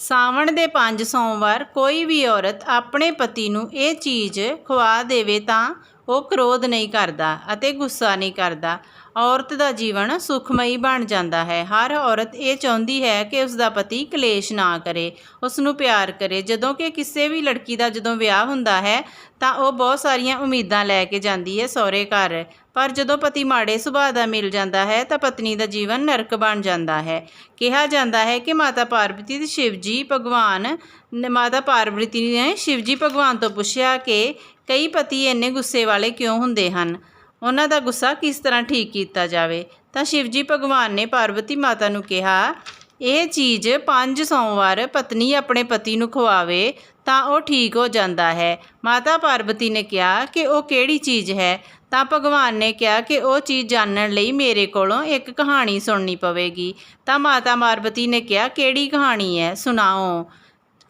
ਸਾਵਣ ਦੇ ਪੰਜ ਸੋਮਵਾਰ ਕੋਈ ਵੀ ਔਰਤ ਆਪਣੇ ਪਤੀ ਨੂੰ ਇਹ ਚੀਜ਼ ਖਵਾ ਦੇਵੇ ਤਾਂ ਉਹ ਕ੍ਰੋਧ ਨਹੀਂ ਕਰਦਾ ਅਤੇ ਗੁੱਸਾ ਨਹੀਂ ਕਰਦਾ। ਔਰਤ ਦਾ ਜੀਵਨ ਸੁਖਮਈ ਬਣ ਜਾਂਦਾ ਹੈ। ਹਰ ਔਰਤ ਇਹ ਚਾਹੁੰਦੀ ਹੈ ਕਿ ਉਸ ਦਾ ਪਤੀ ਕਲੇਸ਼ ਨਾ ਕਰੇ ਉਸ ਨੂੰ ਪਿਆਰ ਕਰੇ। ਜਦੋਂ ਕਿ ਕਿਸੇ ਵੀ ਲੜਕੀ ਦਾ ਜਦੋਂ ਵਿਆਹ ਹੁੰਦਾ ਹੈ ਤਾਂ ਉਹ ਬਹੁਤ ਸਾਰੀਆਂ ਉਮੀਦਾਂ ਲੈ ਕੇ ਜਾਂਦੀ ਹੈ ਸਹੁਰੇ ਘਰ। ਪਰ ਜਦੋਂ ਪਤੀ ਮਾੜੇ ਸੁਭਾਅ ਦਾ ਮਿਲ ਜਾਂਦਾ ਹੈ, ਤਾਂ ਪਤਨੀ ਦਾ ਜੀਵਨ ਨਰਕ ਬਣ ਜਾਂਦਾ ਹੈ। ਕਿਹਾ ਜਾਂਦਾ ਹੈ ਕਿ ਮਾਤਾ ਪਾਰਵਤੀ ਤੇ ਸ਼ਿਵ ਜੀ ਭਗਵਾਨ, ਮਾਤਾ ਪਾਰਵਤੀ ਨੇ ਸ਼ਿਵ ਜੀ ਭਗਵਾਨ ਤੋਂ ਪੁੱਛਿਆ ਕਿ ਕਈ ਪਤੀ ਇੰਨੇ ਗੁੱਸੇ ਵਾਲੇ ਕਿਉਂ ਹੁੰਦੇ ਹਨ? ਉਹਨਾਂ ਦਾ ਗੁੱਸਾ ਕਿਸ ਤਰ੍ਹਾਂ ਠੀਕ ਕੀਤਾ ਜਾਵੇ? ਤਾਂ ਸ਼ਿਵ ਜੀ ਭਗਵਾਨ ਨੇ ਪਾਰਵਤੀ ਮਾਤਾ ਨੂੰ ਕਿਹਾ ਇਹ ਚੀਜ਼ ਪੰਜ ਸੋਮਵਾਰ ਪਤਨੀ ਆਪਣੇ ਪਤੀ ਨੂੰ ਖਵਾਵੇ ਤਾਂ ਉਹ ਠੀਕ ਹੋ ਜਾਂਦਾ ਹੈ। ਮਾਤਾ ਪਾਰਵਤੀ ਨੇ ਕਿਹਾ ਕਿ ਉਹ ਕਿਹੜੀ ਚੀਜ਼ ਹੈ? ਤਾਂ ਭਗਵਾਨ ਨੇ ਕਿਹਾ ਕਿ ਉਹ ਚੀਜ਼ ਜਾਣਨ ਲਈ ਮੇਰੇ ਕੋਲੋਂ ਇੱਕ ਕਹਾਣੀ ਸੁਣਨੀ ਪਵੇਗੀ। ਤਾਂ ਮਾਤਾ ਪਾਰਵਤੀ ਨੇ ਕਿਹਾ, ਕਿਹੜੀ ਕਹਾਣੀ ਹੈ? ਸੁਣਾਓ।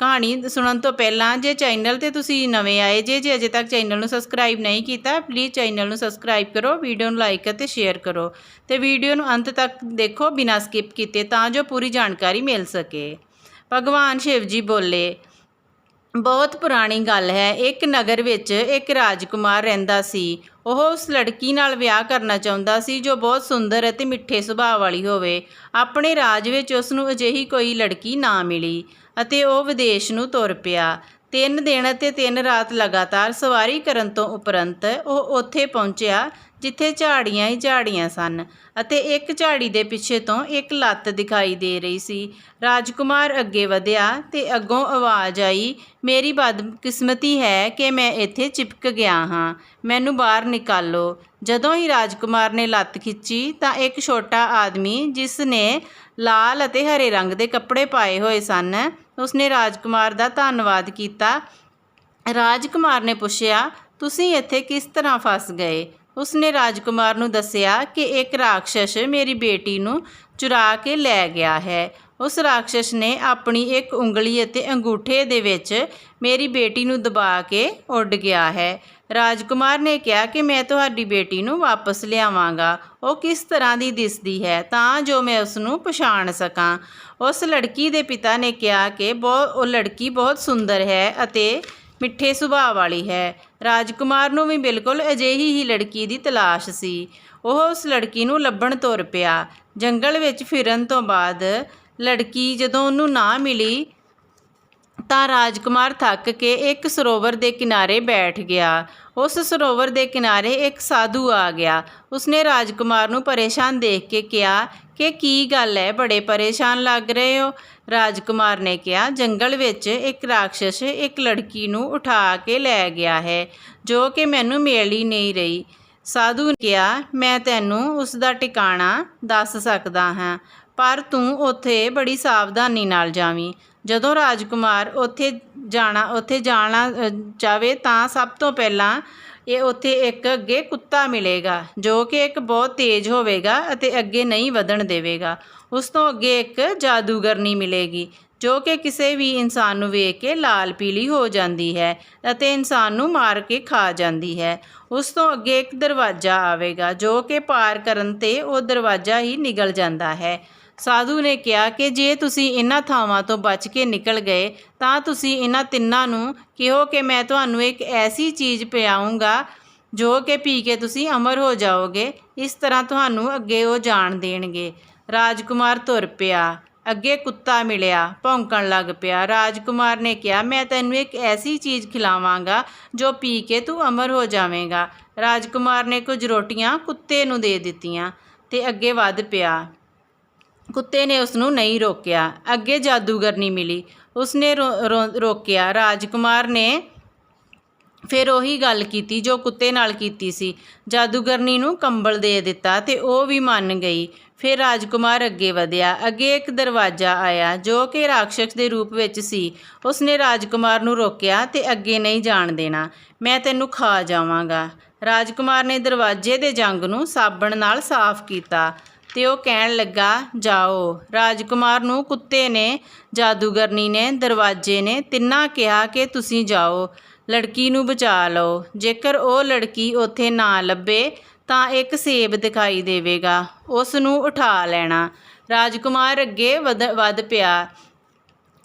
ਕਹਾਣੀ ਸੁਣਨ ਤੋਂ ਪਹਿਲਾਂ ਜੇ ਚੈਨਲ ਤੇ ਤੁਸੀਂ ਨਵੇਂ ਆਏ, ਜੇ ਜੇ ਅਜੇ ਤੱਕ ਚੈਨਲ ਨੂੰ ਸਬਸਕ੍ਰਾਈਬ ਨਹੀਂ ਕੀਤਾ ਪਲੀਜ਼ ਚੈਨਲ ਨੂੰ ਸਬਸਕ੍ਰਾਈਬ ਕਰੋ, ਵੀਡੀਓ ਨੂੰ ਲਾਈਕ ਅਤੇ ਸ਼ੇਅਰ ਕਰੋ ਤੇ ਵੀਡੀਓ ਨੂੰ ਅੰਤ ਤੱਕ ਦੇਖੋ ਬਿਨਾਂ ਸਕਿਪ ਕੀਤੇ ਤਾਂ ਜੋ ਪੂਰੀ ਜਾਣਕਾਰੀ ਮਿਲ ਸਕੇ। ਭਗਵਾਨ ਸ਼ਿਵ ਜੀ ਬੋਲੇ, ਬਹੁਤ ਪੁਰਾਣੀ ਗੱਲ ਹੈ, ਇੱਕ ਨਗਰ ਵਿੱਚ ਇੱਕ ਰਾਜਕੁਮਾਰ ਰਹਿੰਦਾ ਸੀ। ਉਹ ਉਸ ਲੜਕੀ ਨਾਲ ਵਿਆਹ ਕਰਨਾ ਚਾਹੁੰਦਾ ਸੀ ਜੋ ਬਹੁਤ ਸੁੰਦਰ ਅਤੇ ਮਿੱਠੇ ਸੁਭਾਅ ਵਾਲੀ ਹੋਵੇ। ਆਪਣੇ ਰਾਜ ਵਿੱਚ ਉਸ ਨੂੰ ਅਜਿਹੀ ਕੋਈ ਲੜਕੀ ਨਾ ਮਿਲੀ। ਅਤੇ ਉਹ ਵਿਦੇਸ਼ ਨੂੰ ਤੁਰ ਪਿਆ। ਤਿੰਨ ਦਿਨ ਅਤੇ ਤਿੰਨ ਰਾਤ ਲਗਾਤਾਰ ਸਵਾਰੀ ਕਰਨ ਤੋਂ ਉਪਰੰਤ ਉਹ ਉੱਥੇ ਪਹੁੰਚਿਆ, ਜਿੱਥੇ ਝਾੜੀਆਂ ਹੀ ਝਾੜੀਆਂ ਸਨ ਅਤੇ ਇੱਕ ਝਾੜੀ ਦੇ ਪਿੱਛੇ ਤੋਂ ਇੱਕ ਲੱਤ ਦਿਖਾਈ ਦੇ ਰਹੀ ਸੀ। ਰਾਜਕੁਮਾਰ ਅੱਗੇ ਵਧਿਆ ਤੇ ਅੱਗੋਂ ਆਵਾਜ਼ ਆਈ, ਮੇਰੀ ਬਦਕਿਸਮਤੀ ਹੈ ਕਿ ਮੈਂ ਇੱਥੇ ਚਿਪਕ ਗਿਆ ਹਾਂ, ਮੈਨੂੰ ਬਾਹਰ ਨਿਕਾਲੋ। ਜਦੋਂ ਹੀ ਰਾਜਕੁਮਾਰ ਨੇ ਲੱਤ ਖਿੱਚੀ ਤਾਂ ਇੱਕ ਛੋਟਾ ਆਦਮੀ, ਜਿਸ ਨੇ ਲਾਲ ਅਤੇ ਹਰੇ ਰੰਗ ਦੇ ਕੱਪੜੇ ਪਾਏ ਹੋਏ ਸਨ ਉਸਨੇ ਰਾਜਕੁਮਾਰ ਦਾ ਧੰਨਵਾਦ ਕੀਤਾ। ਰਾਜਕੁਮਾਰ ਨੇ ਪੁੱਛਿਆ, ਤੁਸੀਂ ਇੱਥੇ ਕਿਸ ਤਰ੍ਹਾਂ ਫਸ ਗਏ? ਉਸਨੇ ਰਾਜਕੁਮਾਰ ਨੂੰ ਦੱਸਿਆ ਕਿ ਇੱਕ ਰਾਖਸ਼ ਮੇਰੀ ਬੇਟੀ ਨੂੰ ਚੁਰਾ ਕੇ ਲੈ ਗਿਆ ਹੈ। ਉਸ ਰਾਖਸ਼ ਨੇ ਆਪਣੀ ਇੱਕ ਉਂਗਲੀ ਅਤੇ ਅੰਗੂਠੇ ਦੇ ਵਿੱਚ ਮੇਰੀ ਬੇਟੀ ਨੂੰ ਦਬਾ ਕੇ ਉੱਡ ਗਿਆ ਹੈ। ਰਾਜਕੁਮਾਰ ਨੇ ਕਿਹਾ ਕਿ ਮੈਂ ਤੁਹਾਡੀ ਬੇਟੀ ਨੂੰ ਵਾਪਸ ਲਿਆਵਾਂਗਾ। ਉਹ ਕਿਸ ਤਰ੍ਹਾਂ ਦੀ ਦਿਸਦੀ ਹੈ, ਤਾਂ ਜੋ ਮੈਂ ਉਸ ਨੂੰ ਪਛਾਣ ਸਕਾਂ। ਉਸ ਲੜਕੀ ਦੇ ਪਿਤਾ ਨੇ ਕਿਹਾ ਕਿ ਬਹੁਤ ਉਹ ਲੜਕੀ ਬਹੁਤ ਸੁੰਦਰ ਹੈ ਅਤੇ ਮਿੱਠੇ ਸੁਭਾਅ ਵਾਲੀ ਹੈ। ਰਾਜਕੁਮਾਰ ਨੂੰ ਵੀ ਬਿਲਕੁਲ ਅਜਿਹੀ ਹੀ ਲੜਕੀ ਦੀ ਤਲਾਸ਼ ਸੀ। ਉਹ ਉਸ ਲੜਕੀ ਨੂੰ ਲੱਭਣ ਤੁਰ ਪਿਆ। ਜੰਗਲ ਵਿੱਚ ਫਿਰਨ ਤੋਂ ਬਾਅਦ ਲੜਕੀ ਜਦੋਂ ਉਹਨੂੰ ਨਾ ਮਿਲੀ ਤਾਂ ਰਾਜਕੁਮਾਰ ਥੱਕ ਕੇ ਇੱਕ ਸਰੋਵਰ ਦੇ ਕਿਨਾਰੇ ਬੈਠ ਗਿਆ। ਉਸ ਸਰੋਵਰ ਦੇ ਕਿਨਾਰੇ ਇੱਕ ਸਾਧੂ ਆ ਗਿਆ। ਉਸਨੇ ਰਾਜਕੁਮਾਰ ਨੂੰ ਪਰੇਸ਼ਾਨ ਦੇਖ ਕੇ ਕਿਹਾ ਕਿ ਕੀ ਗੱਲ ਹੈ ਬੜੇ ਪਰੇਸ਼ਾਨ ਲੱਗ ਰਹੇ ਹੋ। ਰਾਜਕੁਮਾਰ ਨੇ ਕਿਹਾ, ਜੰਗਲ ਵਿੱਚ ਇੱਕ ਰਾਖਸ਼ ਇੱਕ ਲੜਕੀ ਨੂੰ ਉਠਾ ਕੇ ਲੈ ਗਿਆ ਹੈ, ਜੋ ਕਿ ਮੈਨੂੰ ਮਿਲ ਹੀ ਨਹੀਂ ਰਹੀ। ਸਾਧੂ ਨੇ ਕਿਹਾ, ਮੈਂ ਤੈਨੂੰ ਉਸ ਦਾ ਟਿਕਾਣਾ ਦੱਸ ਸਕਦਾ ਹਾਂ, ਪਰ ਤੂੰ ਉੱਥੇ ਬੜੀ ਸਾਵਧਾਨੀ ਨਾਲ ਜਾਵੀਂ। ਜਦੋਂ ਰਾਜਕੁਮਾਰ ਉੱਥੇ ਜਾਣਾ ਉੱਥੇ ਜਾਣਾ ਅ, ਚਾਹਵੇ ਤਾਂ ਸਭ ਤੋਂ ਪਹਿਲਾਂ ਇਹ ਉੱਥੇ ਇੱਕ ਅੱਗੇ ਕੁੱਤਾ ਮਿਲੇਗਾ ਜੋ ਕਿ ਇੱਕ ਬਹੁਤ ਤੇਜ਼ ਹੋਵੇਗਾ ਅਤੇ ਅੱਗੇ ਨਹੀਂ ਵਧਣ ਦੇਵੇਗਾ। ਉਸ ਤੋਂ ਅੱਗੇ ਇੱਕ ਜਾਦੂਗਰਨੀ ਮਿਲੇਗੀ ਜੋ ਕਿ ਕਿਸੇ ਵੀ ਇਨਸਾਨ ਨੂੰ ਵੇਖ ਕੇ ਲਾਲ ਪੀਲੀ ਹੋ ਜਾਂਦੀ ਹੈ ਅਤੇ ਇਨਸਾਨ ਨੂੰ ਮਾਰ ਕੇ ਖਾ ਜਾਂਦੀ ਹੈ। ਉਸ ਤੋਂ ਅੱਗੇ ਇੱਕ ਦਰਵਾਜ਼ਾ ਆਵੇਗਾ ਜੋ ਕਿ ਪਾਰ ਕਰਨ ਤੇ ਉਹ ਦਰਵਾਜ਼ਾ ਹੀ ਨਿਗਲ ਜਾਂਦਾ ਹੈ। ਸਾਧੂ ਨੇ ਕਿਹਾ ਕਿ ਜੇ ਤੁਸੀਂ ਇਹਨਾਂ ਥਾਵਾਂ ਤੋਂ ਬਚ ਕੇ ਨਿਕਲ ਗਏ, ਤਾਂ ਤੁਸੀਂ ਇਹਨਾਂ ਤਿੰਨਾਂ ਨੂੰ ਕਿਹੋ ਕਿ ਮੈਂ ਤੁਹਾਨੂੰ ਇੱਕ ਐਸੀ ਚੀਜ਼ ਪਿਆਉਂਗਾ ਜੋ ਕਿ ਪੀ ਕੇ ਤੁਸੀਂ ਅਮਰ ਹੋ ਜਾਓਗੇ, ਇਸ ਤਰ੍ਹਾਂ ਤੁਹਾਨੂੰ ਅੱਗੇ ਉਹ ਜਾਣ ਦੇਣਗੇ। ਰਾਜਕੁਮਾਰ ਤੁਰ ਪਿਆ। ਅੱਗੇ ਕੁੱਤਾ ਮਿਲਿਆ, ਭੌਂਕਣ ਲੱਗ ਪਿਆ। ਰਾਜਕੁਮਾਰ ਨੇ ਕਿਹਾ, ਮੈਂ ਤੈਨੂੰ ਇੱਕ ਐਸੀ ਚੀਜ਼ ਖਿਲਾਵਾਂਗਾ ਜੋ ਪੀ ਕੇ ਤੂੰ ਅਮਰ ਹੋ ਜਾਵੇਂਗਾ। ਰਾਜਕੁਮਾਰ ਨੇ ਕੁਝ ਰੋਟੀਆਂ ਕੁੱਤੇ ਨੂੰ ਦੇ ਦਿੱਤੀਆਂ ਤੇ ਅੱਗੇ ਵੱਧ ਪਿਆ। ਕੁੱਤੇ ਨੇ ਉਸ ਨੂੰ ਨਹੀਂ ਰੋਕਿਆ, ਅੱਗੇ ਜਾਦੂਗਰਨੀ ਮਿਲੀ। ਉਸਨੇ ਰੋ- ਰੋ- ਰੋਕਿਆ। ਰਾਜਕੁਮਾਰ ਨੇ ਫਿਰ ਉਹੀ ਗੱਲ ਕੀਤੀ ਜੋ ਕੁੱਤੇ ਨਾਲ ਕੀਤੀ ਸੀ। ਜਾਦੂਗਰਨੀ ਨੂੰ ਕੰਬਲ ਦੇ ਦਿੱਤਾ ਤੇ ਉਹ ਵੀ ਮੰਨ ਗਈ। ਫਿਰ ਰਾਜਕੁਮਾਰ ਅੱਗੇ ਵਧਿਆ। ਅੱਗੇ ਇੱਕ ਦਰਵਾਜ਼ਾ ਆਇਆ ਜੋ ਕਿ ਰਾਖਸ਼ ਦੇ ਰੂਪ ਵਿੱਚ ਸੀ। ਉਸਨੇ ਰਾਜਕੁਮਾਰ ਨੂੰ ਰੋਕਿਆ ਤੇ ਅੱਗੇ ਨਹੀਂ ਜਾਣ ਦੇਣਾ। ਮੈਂ ਤੈਨੂੰ ਖਾ ਜਾਵਾਂਗਾ। ਰਾਜਕੁਮਾਰ ਨੇ ਦਰਵਾਜ਼ੇ ਦੇ ਜੰਗ ਨੂੰ ਸਾਬਣ ਨਾਲ ਸਾਫ਼ ਕੀਤਾ। ਤੇ ਉਹ ਕਹਿਣ ਲੱਗਾ, ਜਾਓ। ਰਾਜਕੁਮਾਰ ਨੂੰ ਕੁੱਤੇ ਨੇ, ਜਾਦੂਗਰਨੀ ਨੇ, ਦਰਵਾਜ਼ੇ ਨੇ ਤਿੰਨਾਂ ਕਿਹਾ ਕਿ ਤੁਸੀਂ ਜਾਓ, ਲੜਕੀ ਨੂੰ ਬਚਾ ਲਓ। ਜੇਕਰ ਉਹ ਲੜਕੀ ਉੱਥੇ ਨਾ ਲੱਭੇ, ਤਾਂ ਇੱਕ ਸੇਬ ਦਿਖਾਈ ਦੇਵੇਗਾ। ਉਸ ਨੂੰ ਉਠਾ ਲੈਣਾ। ਰਾਜਕੁਮਾਰ ਅੱਗੇ ਵਧ, ਵੱਧ ਪਿਆ।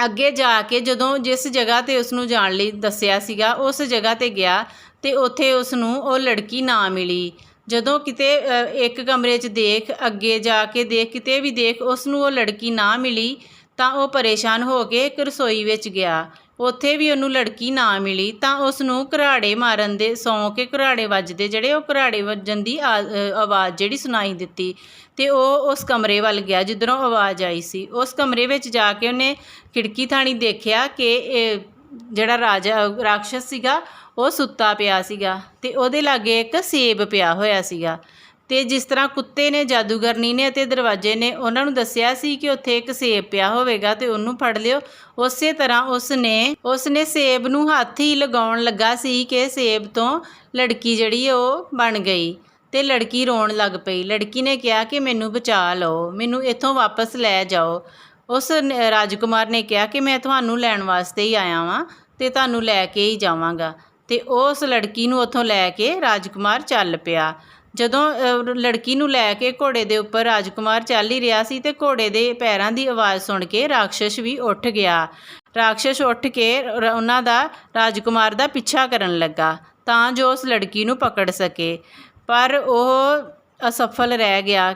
ਅੱਗੇ ਜਾ ਕੇ ਜਦੋਂ ਜਿਸ ਜਗ੍ਹਾ ਤੇ ਉਸ ਨੂੰ ਜਾਣ ਲਈ ਦੱਸਿਆ ਸੀਗਾ, ਉਸ ਜਗ੍ਹਾ ਤੇ ਗਿਆ ਤੇ ਉੱਥੇ ਉਸ ਨੂੰ ਉਹ ਲੜਕੀ ਨਾ ਮਿਲੀ। ਜਦੋਂ ਕਿਤੇ ਇੱਕ ਕਮਰੇ 'ਚ ਦੇਖ, ਅੱਗੇ ਜਾ ਕੇ ਦੇਖ, ਕਿਤੇ ਵੀ ਦੇਖ ਉਸ ਨੂੰ ਉਹ ਲੜਕੀ ਨਾ ਮਿਲੀ, ਤਾਂ ਉਹ ਪਰੇਸ਼ਾਨ ਹੋ ਕੇ ਇੱਕ ਰਸੋਈ ਵਿੱਚ ਗਿਆ। ਉੱਥੇ ਵੀ ਉਹਨੂੰ ਲੜਕੀ ਨਾ ਮਿਲੀ, ਤਾਂ ਉਸ ਨੂੰ ਘਰਾੜੇ ਮਾਰਨ ਦੇ ਸੌਂ ਕੇ ਘਰਾੜੇ ਵੱਜਦੇ, ਜਿਹੜੇ ਉਹ ਘਰਾੜੇ ਵੱਜਣ ਦੀ ਆ- ਆਵਾਜ਼ ਜਿਹੜੀ ਸੁਣਾਈ ਦਿੱਤੀ, ਤੇ ਉਹ ਉਸ ਕਮਰੇ ਵੱਲ ਗਿਆ, ਜਿੱਧਰੋਂ ਆਵਾਜ਼ ਆਈ ਸੀ। ਉਸ ਕਮਰੇ ਵਿੱਚ ਜਾ ਕੇ ਉਹਨੇ ਖਿੜਕੀ ਥਾਣੀ ਦੇਖਿਆ ਕਿ ਜਿਹੜਾ ਰਾਜਾ ਰਾਖਸ਼ ਸੀਗਾ, ਉਹ ਸੁੱਤਾ ਪਿਆ ਸੀਗਾ ਤੇ ਉਹਦੇ ਲਾਗੇ ਇੱਕ ਸੇਬ ਪਿਆ ਹੋਇਆ ਸੀਗਾ ਤੇ ਜਿਸ ਤਰ੍ਹਾਂ ਕੁੱਤੇ ਨੇ, ਜਾਦੂਗਰਨੀ ਨੇ ਅਤੇ ਦਰਵਾਜ਼ੇ ਨੇ ਉਹਨਾਂ ਨੂੰ ਦੱਸਿਆ ਸੀ ਕਿ ਉੱਥੇ ਇੱਕ ਸੇਬ ਪਿਆ ਹੋਵੇਗਾ ਤੇ ਉਹਨੂੰ ਫੜ ਲਿਓ। ਉਸੇ ਤਰ੍ਹਾਂ ਉਸ ਨੇ ਉਸ ਨੇ ਸੇਬ ਨੂੰ ਹੱਥ ਹੀ ਲਗਾਉਣ ਲੱਗਾ ਸੀ ਕਿ ਸੇਬ ਤੋਂ ਲੜਕੀ ਜਿਹੜੀ ਉਹ ਬਣ ਗਈ ਤੇ ਲੜਕੀ ਰੋਣ ਲੱਗ ਪਈ। ਲੜਕੀ ਨੇ ਕਿਹਾ ਕਿ ਮੈਨੂੰ ਬਚਾ ਲਓ, ਮੈਨੂੰ ਇੱਥੋਂ ਵਾਪਸ ਲੈ ਜਾਓ। ਉਸ ਰਾਜਕੁਮਾਰ ਨੇ ਕਿਹਾ ਕਿ ਮੈਂ ਤੁਹਾਨੂੰ ਲੈਣ ਵਾਸਤੇ ਹੀ ਆਇਆ ਵਾਂ ਤੇ ਤੁਹਾਨੂੰ ਲੈ ਕੇ ਹੀ ਜਾਵਾਂਗਾ। ਤੇ ਉਸ ਲੜਕੀ ਨੂੰ ਉੱਥੋਂ ਲੈ ਕੇ ਰਾਜਕੁਮਾਰ ਚੱਲ ਪਿਆ। ਜਦੋਂ ਲੜਕੀ ਨੂੰ ਲੈ ਕੇ ਘੋੜੇ ਦੇ ਉੱਪਰ ਰਾਜਕੁਮਾਰ ਚੱਲ ਹੀ ਰਿਹਾ ਸੀ ਤੇ ਘੋੜੇ ਦੇ ਪੈਰਾਂ ਦੀ ਆਵਾਜ਼ ਸੁਣ ਕੇ ਰਾਖਸ਼ ਵੀ ਉੱਠ ਗਿਆ। ਰਾਖਸ਼ ਉੱਠ ਕੇ ਉਹਨਾਂ ਦਾ, ਰਾਜਕੁਮਾਰ ਦਾ ਪਿੱਛਾ ਕਰਨ ਲੱਗਾ ਤਾਂ ਜੋ ਉਸ ਲੜਕੀ ਨੂੰ ਪਕੜ ਸਕੇ। ਪਰ ਉਹ ਅਸਫਲ ਰਹਿ ਗਿਆ।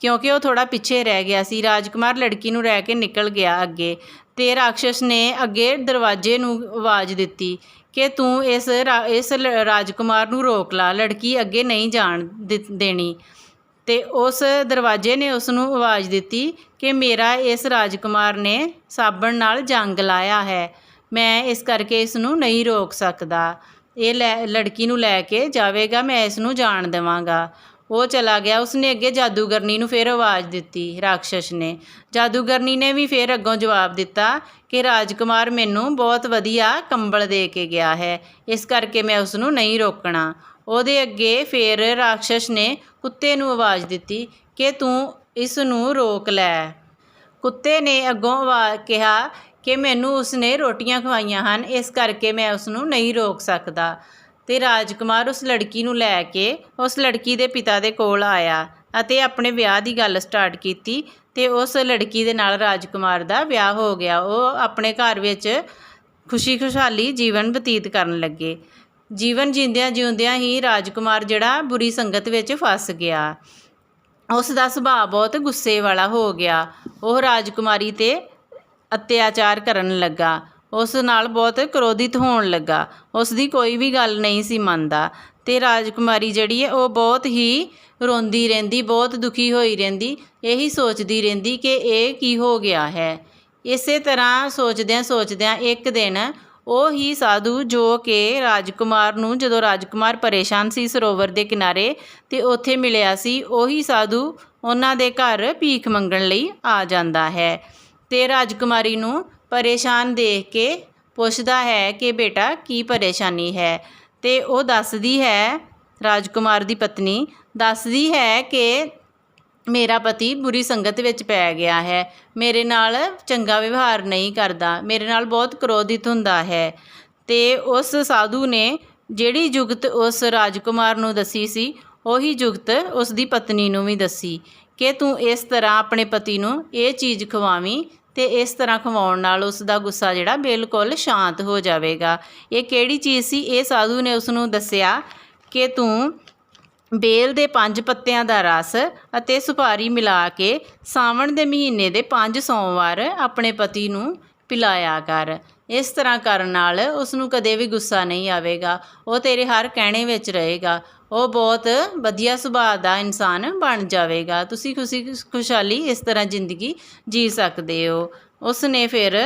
ਕਿਉਂਕਿ ਉਹ ਥੋੜਾ ਪਿੱਛੇ ਰਹਿ ਗਿਆ ਸੀ। ਰਾਜਕੁਮਾਰ ਲੜਕੀ ਨੂੰ ਰਹਿ ਕੇ ਨਿਕਲ ਗਿਆ ਅੱਗੇ ਤੇ ਰਾਖਸ਼ ਨੇ ਅੱਗੇ ਦਰਵਾਜ਼ੇ ਨੂੰ ਆਵਾਜ਼ ਦਿੱਤੀ ਕਿ ਤੂੰ ਇਸ ਰਾ- ਇਸ ਲ- ਰਾਜਕੁਮਾਰ ਨੂੰ ਰੋਕ ਲਾ, ਲੜਕੀ ਅੱਗੇ ਨਹੀਂ ਜਾਣ ਦਿ- ਦੇਣੀ। ਤੇ ਉਸ ਦਰਵਾਜ਼ੇ ਨੇ ਉਸ ਨੂੰ ਆਵਾਜ਼ ਦਿੱਤੀ ਕਿ ਮੇਰਾ ਇਸ ਰਾਜਕੁਮਾਰ ਨੇ ਸਾਬਣ ਨਾਲ ਜੰਗ ਲਾਇਆ ਹੈ। ਮੈਂ ਇਸ ਕਰਕੇ ਇਸ ਨੂੰ ਨਹੀਂ ਰੋਕ ਸਕਦਾ। ਇਹ ਲੈ, ਲੜਕੀ ਨੂੰ ਲੈ ਕੇ ਜਾਵੇਗਾ, ਮੈਂ ਇਸ ਨੂੰ ਜਾਣ ਦੇਵਾਂਗਾ। ਉਹ ਚਲਾ ਗਿਆ। ਉਸਨੇ ਅੱਗੇ ਜਾਦੂਗਰਨੀ ਨੂੰ ਫਿਰ ਆਵਾਜ਼ ਦਿੱਤੀ ਰਾਖਸ਼ ਨੇ। ਜਾਦੂਗਰਨੀ ਨੇ ਵੀ ਫਿਰ ਅੱਗੋਂ ਜਵਾਬ ਦਿੱਤਾ ਕਿ ਰਾਜਕੁਮਾਰ ਮੈਨੂੰ ਬਹੁਤ ਵਧੀਆ ਕੰਬਲ ਦੇ ਕੇ ਗਿਆ ਹੈ, ਇਸ ਕਰਕੇ ਮੈਂ ਉਸ ਨੂੰ ਨਹੀਂ ਰੋਕਣਾ। ਉਹਦੇ ਅੱਗੇ ਫਿਰ ਰਾਖਸ਼ ਨੇ ਕੁੱਤੇ ਨੂੰ ਆਵਾਜ਼ ਦਿੱਤੀ ਕਿ ਤੂੰ ਇਸ ਨੂੰ ਰੋਕ ਲੈ। ਕੁੱਤੇ ਨੇ ਅੱਗੋਂ ਆਵਾ ਕਿਹਾ ਕਿ ਮੈਨੂੰ ਉਸਨੇ ਰੋਟੀਆਂ ਖਵਾਈਆਂ ਹਨ, ਇਸ ਕਰਕੇ ਮੈਂ ਉਸ ਨੂੰ ਨਹੀਂ ਰੋਕ ਸਕਦਾ। ਤੇ ਰਾਜਕੁਮਾਰ ਉਸ ਲੜਕੀ ਨੂੰ ਲੈ ਕੇ ਉਸ ਲੜਕੀ ਦੇ ਪਿਤਾ ਦੇ ਕੋਲ ਆਇਆ ਅਤੇ ਆਪਣੇ ਵਿਆਹ ਦੀ ਗੱਲ ਸਟਾਰਟ ਕੀਤੀ ਤੇ ਉਸ ਲੜਕੀ ਦੇ ਨਾਲ ਰਾਜਕੁਮਾਰ ਦਾ ਵਿਆਹ ਹੋ ਗਿਆ। ਉਹ ਆਪਣੇ ਘਰ ਵਿੱਚ ਖੁਸ਼ੀ ਖੁਸ਼ਹਾਲੀ ਜੀਵਨ ਬਤੀਤ ਕਰਨ ਲੱਗੇ। ਜੀਵਨ ਜਿਉਂਦਿਆਂ ਜਿਉਂਦਿਆਂ ਹੀ ਰਾਜਕੁਮਾਰ ਜਿਹੜਾ ਬੁਰੀ ਸੰਗਤ ਵਿੱਚ ਫਸ ਗਿਆ। ਉਸ ਦਾ ਸੁਭਾਅ ਬਹੁਤ ਗੁੱਸੇ ਵਾਲਾ ਹੋ ਗਿਆ। ਉਹ ਰਾਜਕੁਮਾਰੀ ਤੇ ਅਤਿਆਚਾਰ ਕਰਨ ਲੱਗਾ। ਉਸ ਨਾਲ ਬਹੁਤ ਕ੍ਰੋਧਿਤ ਹੋਣ ਲੱਗਾ। ਉਸ ਦੀ ਕੋਈ ਵੀ ਗੱਲ ਨਹੀਂ ਸੀ ਮੰਨਦਾ। ਤੇ ਰਾਜਕੁਮਾਰੀ ਜਿਹੜੀ ਹੈ, ਉਹ ਬਹੁਤ ਹੀ ਰੋਂਦੀ ਰਹਿੰਦੀ, ਬਹੁਤ ਦੁਖੀ ਹੋਈ ਰਹਿੰਦੀ। ਇਹੀ ਸੋਚਦੀ ਰਹਿੰਦੀ ਕਿ ਇਹ ਕੀ ਹੋ ਗਿਆ ਹੈ। ਇਸੇ ਤਰ੍ਹਾਂ ਸੋਚਦਿਆਂ ਸੋਚਦਿਆਂ ਇੱਕ ਦਿਨ ਉਹ ਹੀ ਸਾਧੂ ਜੋ ਕਿ ਰਾਜਕੁਮਾਰ ਨੂੰ ਜਦੋਂ ਰਾਜਕੁਮਾਰ ਪਰੇਸ਼ਾਨ ਸੀ ਸਰੋਵਰ ਦੇ ਕਿਨਾਰੇ ਤੇ ਉੱਥੇ ਮਿਲਿਆ ਸੀ, ਉਹੀ ਸਾਧੂ ਉਹਨਾਂ ਦੇ ਘਰ ਭੀਖ ਮੰਗਣ ਲਈ ਆ ਜਾਂਦਾ ਹੈ। ਤੇ ਰਾਜਕੁਮਾਰੀ ਨੂੰ ਪਰੇਸ਼ਾਨ ਦੇਖ ਕੇ ਪੁੱਛਦਾ ਹੈ ਕਿ ਬੇਟਾ ਕੀ ਪਰੇਸ਼ਾਨੀ ਹੈ। ਤੇ ਉਹ ਦੱਸਦੀ ਹੈ, ਰਾਜਕੁਮਾਰ ਦੀ ਪਤਨੀ ਦੱਸਦੀ ਹੈ ਕਿ ਮੇਰਾ ਪਤੀ ਬੁਰੀ ਸੰਗਤ ਵਿੱਚ ਪੈ ਗਿਆ ਹੈ। ਮੇਰੇ ਨਾਲ ਚੰਗਾ ਵਿਵਹਾਰ ਨਹੀਂ ਕਰਦਾ, ਮੇਰੇ ਨਾਲ ਬਹੁਤ ਕ੍ਰੋਧਿਤ ਹੁੰਦਾ ਹੈ। ਤੇ ਉਸ ਸਾਧੂ ਨੇ ਜਿਹੜੀ ਜੁਗਤ ਉਸ ਰਾਜਕੁਮਾਰ ਨੂੰ ਦੱਸੀ ਸੀ, ਉਹੀ ਜੁਗਤ ਉਸ ਦੀ ਪਤਨੀ ਨੂੰ ਵੀ ਦੱਸੀ ਕਿ ਤੂੰ ਇਸ ਤਰ੍ਹਾਂ ਆਪਣੇ ਪਤੀ ਨੂੰ ਇਹ ਚੀਜ਼ ਖਵਾਵੀਂ ਤੇ ਇਸ ਤਰ੍ਹਾਂ ਖਵਾਉਣ ਨਾਲ ਉਸ ਦਾ ਗੁੱਸਾ ਜਿਹੜਾ ਬਿਲਕੁਲ ਸ਼ਾਂਤ ਹੋ ਜਾਵੇਗਾ। ਇਹ ਕਿਹੜੀ ਚੀਜ਼ ਸੀ? ਇਹ ਸਾਧੂ ਨੇ ਉਸ ਨੂੰ ਦੱਸਿਆ ਕਿ ਤੂੰ ਬੇਲ ਦੇ ਪੰਜ ਪੱਤਿਆਂ ਦਾ ਰਸ ਅਤੇ ਸੁਪਾਰੀ ਮਿਲਾ ਕੇ ਸਾਵਣ ਦੇ ਮਹੀਨੇ ਦੇ ਪੰਜ ਸੋਮਵਾਰ ਆਪਣੇ ਪਤੀ ਨੂੰ ਪਿਲਾਇਆ ਕਰ। ਇਸ ਤਰ੍ਹਾਂ ਕਰਨ ਨਾਲ ਉਸ ਨੂੰ ਕਦੇ ਵੀ ਗੁੱਸਾ ਨਹੀਂ ਆਵੇਗਾ। ਉਹ ਤੇਰੇ ਹਰ ਕਹਿਣੇ ਵਿੱਚ ਰਹੇਗਾ। ਉਹ ਬਹੁਤ ਵਧੀਆ ਸੁਭਾਅ ਦਾ ਇਨਸਾਨ ਬਣ ਜਾਵੇਗਾ। ਤੁਸੀਂ ਖੁਸ਼ੀ, ਖੁਸ਼ਹਾਲੀ ਇਸ ਤਰ੍ਹਾਂ ਜ਼ਿੰਦਗੀ ਜੀ ਸਕਦੇ ਹੋ। ਉਸ ਨੇ ਫਿਰ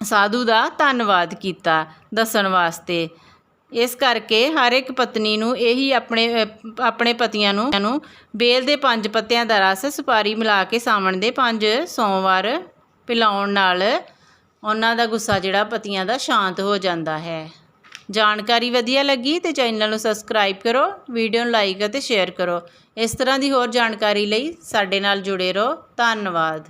ਸਾਧੂ ਦਾ ਧੰਨਵਾਦ ਕੀਤਾ ਦੱਸਣ ਵਾਸਤੇ। ਇਸ ਕਰਕੇ ਹਰ ਇੱਕ ਪਤਨੀ ਨੂੰ ਇਹੀ ਆਪਣੇ ਆਪਣੇ ਪਤੀਆਂ ਨੂੰ ਨੂੰ ਬੇਲ ਦੇ ਪੰਜ ਪੱਤਿਆਂ ਦਾ ਰਸ ਸੁਪਾਰੀ ਮਿਲਾ ਕੇ ਸਾਵਣ ਦੇ ਪੰਜ ਸੋਮਵਾਰ ਪਿਲਾਉਣ ਨਾਲ ਉਹਨਾਂ ਦਾ ਗੁੱਸਾ ਜਿਹੜਾ ਪਤੀਆਂ ਦਾ ਸ਼ਾਂਤ ਹੋ ਜਾਂਦਾ ਹੈ। ਜਾਣਕਾਰੀ ਵਧੀਆ ਲੱਗੀ ਤੇ ਚੈਨਲ ਨੂੰ ਸਬਸਕ੍ਰਾਈਬ ਕਰੋ, ਵੀਡੀਓ ਨੂੰ ਲਾਈਕ ਅਤੇ ਸ਼ੇਅਰ ਕਰੋ। ਇਸ ਤਰ੍ਹਾਂ ਦੀ ਹੋਰ ਜਾਣਕਾਰੀ ਲਈ ਸਾਡੇ ਨਾਲ ਜੁੜੇ ਰਹੋ। ਧੰਨਵਾਦ।